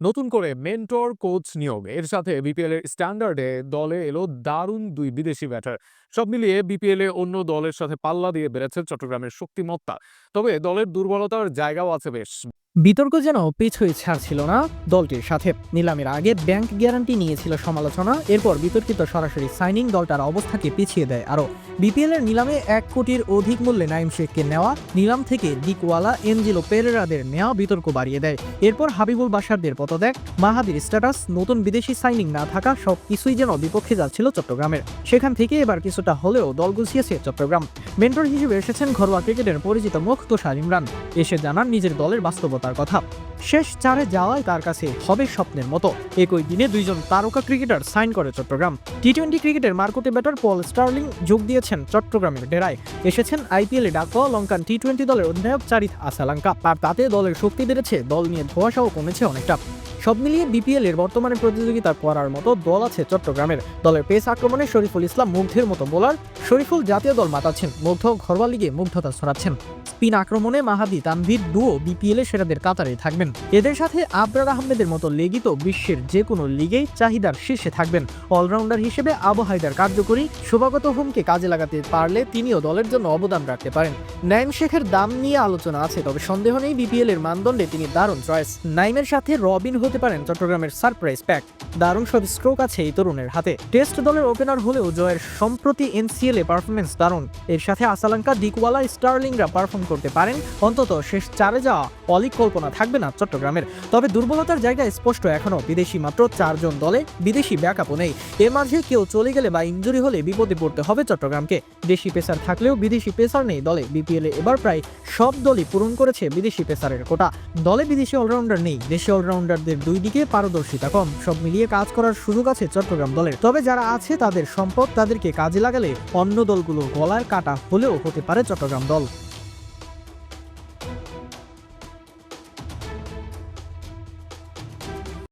নতুন করে mentor coach নিয়োগ। এর সাথে বিপিএল এর স্ট্যান্ডার্ডে দলে এলো দারুণ দুই বিদেশি ব্যাটার সব মিলিয়ে বিপিএল এ অন্য দলের সাথে পাল্লা দিয়ে বেড়েছে চট্টগ্রামের শক্তিমত্তা। তবে দলের দুর্বলতার জায়গাও আছে বেশ। বিতর্ক যেন পিছুই ছাড়ছিল না দলটির সাথে। নিলামের আগে ব্যাংক গ্যারান্টি নিয়েছিল সমালোচনা, এরপর বিতর্কিত সরাসরি সাইনিং দলটার অবস্থাকে পিছিয়ে দেয় আরও। বিপিএল এর নিলামে এক কোটির অধিক মূল্যে নাইম শেখকে নেওয়া, নিলাম থেকে দিকওয়ালা এনজিলো পেরেরাদের নেওয়া বিতর্ক বাড়িয়ে দেয়। এরপর হাবিবুল বাসারদের পদত্যাগ, মাহাদির স্ট্যাটাস, নতুন বিদেশি সাইনিং না থাকা, সব কিছুই যেন বিপক্ষে যাচ্ছিল চট্টগ্রামের। সেখান থেকে এবার কিছুটা হলেও দল গুছিয়েছে চট্টগ্রাম। মেন্টর হিসেবে এসেছেন ঘরোয়া ক্রিকেটের পরিচিত মুখ তোষার ইমরান। এসে জানান নিজের দলের বাস্তবতার কথা। শেষ চারে যাওয়াই তার কাছে হবে স্বপ্নের মতো। একই দিনে দুইজন তারকা ক্রিকেটার সাইন করে চট্টগ্রাম টি টোয়েন্টি ক্রিকেটের মার্কোটে ব্যাটার পল স্টার্লিং যোগ দিয়েছেন চট্টগ্রামের ডেরায়। এসেছেন আইপিএলে ডাক পাওয়া লঙ্কান টি টোয়েন্টি দলের অধিনায়ক চারিত আসালাঙ্কা। আর তাতে দলের শক্তি বেড়েছে, দল নিয়ে ধোয়াশাও কমেছে অনেকটা। সব মিলিয়ে বিপিএল এর বর্তমানে প্রতিযোগিতা করার মতো দল আছে চট্টগ্রামের। দলের পেস আক্রমণে শরীফুল ইসলাম মুগ্ধের মতো বোলার। শরীফুল জাতীয় দল মাতাচ্ছেন, মুগ্ধ ঘরোয়া লিগে মুগ্ধতা ছড়াচ্ছেন। স্পিন আক্রমণে মাহাদি তানভীর ডুও বিপিএল এ সেরাদের কাতারে থাকবেন। এদের সাথে আবরার আহমেদের মতো লেগি তো বিশ্বের যে কোনো লিগেই চাহিদার শীর্ষে থাকবেন। অলরাউন্ডার হিসেবে আবু হায়দার কার্যকরী শোভাগত হোমকে কাজে লাগাতে পারলে তিনিও দলের জন্য অবদান রাখতে পারেন। নাইম শেখের দাম নিয়ে আলোচনা আছে, তবে সন্দেহ নেই বিপিএল এর মানদণ্ডে তিনি দারুণ চয়েস। নাইমের সাথে রবিন হতে পারেন চট্টগ্রামের সারপ্রাইজ প্যাক। দারুণ সব স্ট্রোক আছে এই তরুণের হাতে। টেস্ট দলের ওপেনার হলেও জয়ের সম্প্রতি এনসিএল এ পারফরমেন্স দারুণ। এর সাথে আসালাঙ্কা দিকওয়ালা, স্টার্লিংরা পারফর্ম করতে পারেন। অন্তত শেষ চারে যাওয়া অলিক কল্পনা থাকবে না চট্টগ্রামের। তবে দুর্বলতার জায়গা স্পষ্ট এখনও বিদেশি মাত্র চারজন দলে বিদেশি ব্যাকআপও নেই। এর মাঝে কেউ চলে গেলে বা ইঞ্জুরি হলে বিপদে পড়তে হবে চট্টগ্রামকে। দেশি পেসার থাকলেও বিদেশি পেসার নেই দলে। বিপিএল এবার প্রায় সব দলই পূরণ করেছে বিদেশি পেসারের কোটা। দলে বিদেশি অলরাউন্ডার নেই। দেশি অলরাউন্ডারদের দুই দিকে পারদর্শিতা কম। সব মিলিয়ে কাজ করার সুযোগ আছে চট্টগ্রাম দলের। তবে যারা আছে তাদের সম্পদ তাদেরকে কাজে লাগালে অন্য দলগুলো গলার কাটা হলেও হতে পারে চট্টগ্রাম দল।